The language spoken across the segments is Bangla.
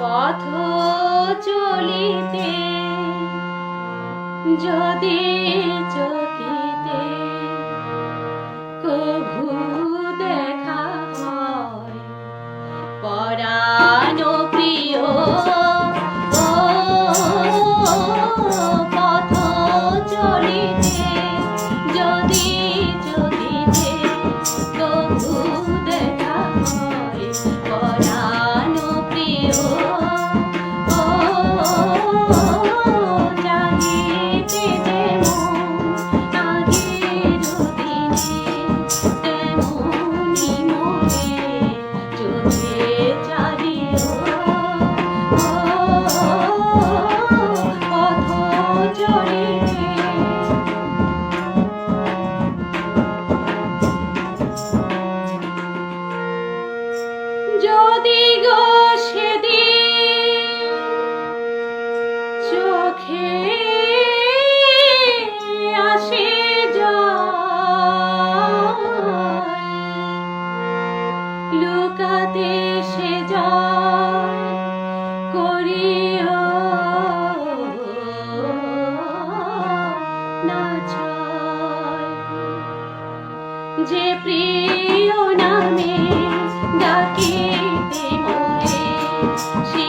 পথ চলিতে যদি চকিতে কবি দেশে যায় করিও। না যে প্রিয় নামে ডাকিতে মনে সে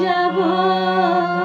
যাব।